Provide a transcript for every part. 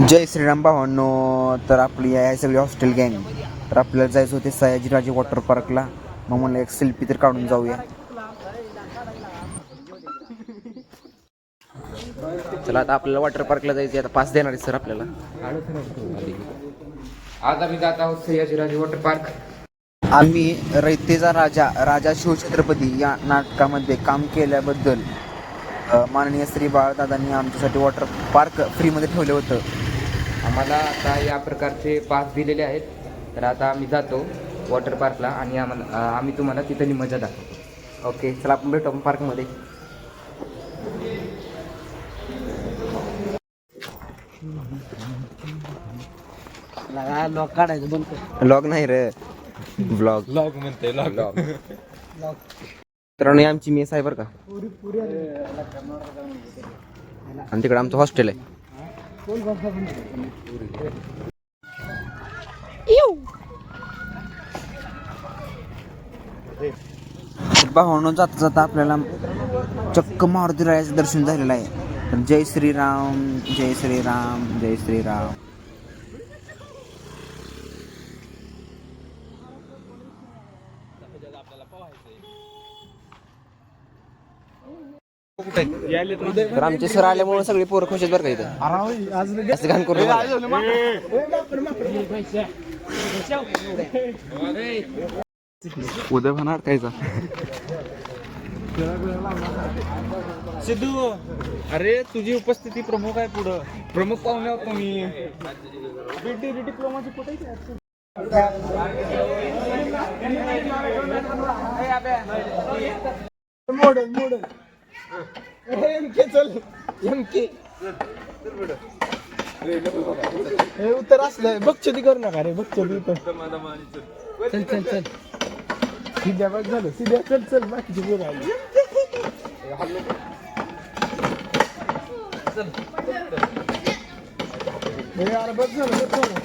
जय श्रीराम भावांनो तर आपली आहे सगळी हॉस्टेल गँग. तर आपल्याला जायचं होते सयाजीराजे वॉटर पार्कला. मग म्हणलं एक सेल्फी तर काढून जाऊया. चला आता आपल्याला वॉटर पार्कला जायचं आता पास देणार आहे सर आपल्याला. आज आम्ही जात आहोत सयाजीराजे वॉटर पार्क आम्ही रयतेचा राजा राजा शिवछत्रपती या नाटकामध्ये काम केल्याबद्दल माननीय श्री बाळदादांनी आमच्यासाठी वॉटर पार्क फ्रीमध्ये ठेवलं होतं. आम्हाला आता या प्रकारचे पास दिलेले आहेत. तर आता आम्ही जातो वॉटर पार्कला आणि आम्हाला आम्ही तुम्हाला तिथली मजा दाखवतो. ओके चला आपण भेटू पार्कमध्ये लॉक काढायचं बंद कर. ब्लॉग नाही रे. ब्लॉग लॉग म्हणते लॉग तर ही आमची मेस आहे बरं का? आणि तिकडे आमचं हॉस्टेल आहे. भावानं जाता जाता आपल्याला चक्क मारुती रायाचं दर्शन झालेलं आहे. तर जय श्रीराम जय श्रीराम जय श्रीराम. तर आमचे सर आल्यामुळे सगळे पोरं खुश आहेत बरं का इथं. जास्त घाण करू नका. उद्या होणार कायचा सिद्धू अरे तुझी उपस्थिती प्रमुख आहे पुढं. प्रमुख पाहुणे तुम्ही. बीटी डिप्लोमाची कुठे मॉडल मॉडल एमके चल एमके हे उत्तर असलंय बघचोदी करू नका रे बघचोदी उत्तर चल चल चल. सिद्ध्या बघ झालं सिद्ध्या चल चल बाकीचे बोल आले. हे यार बघ झालं बघ झालं.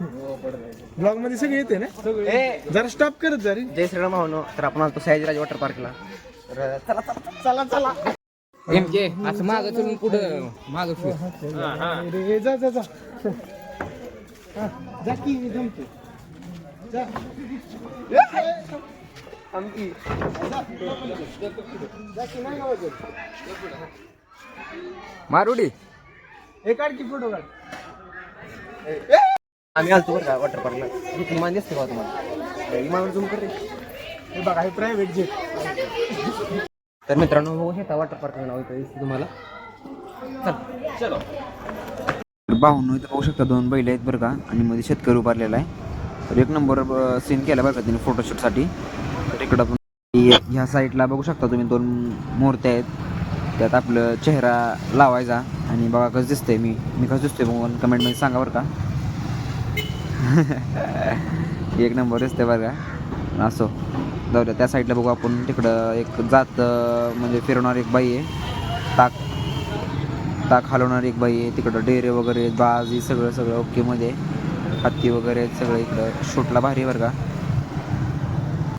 ब्लॉगमध्ये सगळे येते ना जरा स्टॉप करत जा रे जय श्रीराम भावनो तर आपण आलो सयाजीराज वॉटर पार्कला तर चला चला चला चला एम के असं मागं चलून पुढं मागं फिर. रे जा जा जा हा, जा की जमतो जा आमकी जा की नाही गावात मारुडी हे काढ की फोटो काढ. आम्ही आलतो बरं का वॉटर पार्कला मान दिसते का तुम्हाला? इमानवर झूम कर रे. हे बघा हे प्रायव्हेट जेट तर मित्रांनो बघू शकता वॉटर पार्क नाव इथं दिसतं तुम्हाला. चल. भाऊनो इथं बघू शकता दोन बैल आहेत बरं का आणि मध्ये शेतकरी उभारलेला आहे. तर एक नंबर सीन केला बरं का तिने फोटोशूटसाठी तर इकडं पण ह्या साईडला बघू शकता तुम्ही दोन मूर्त्या आहेत. त्यात आपलं चेहरा लावायचा आणि बघा कसं दिसतंय मी. मी कसं दिसतोय बघून कमेंटमध्ये सांगा बरं का. एक नंबर दिसतंय बरं का. असो. जाऊ द्या त्या साईडला बघू आपण. तिकडं एक जात म्हणजे फिरवणार एक बाई आहे. ताक ताक हलवणारी एक बाई आहे. तिकडं डेरे वगैरे बाज सगळं सगळं ओकेमध्ये हत्ती वगैरे सगळं इकडं. शूटला भारी आहे बरं का.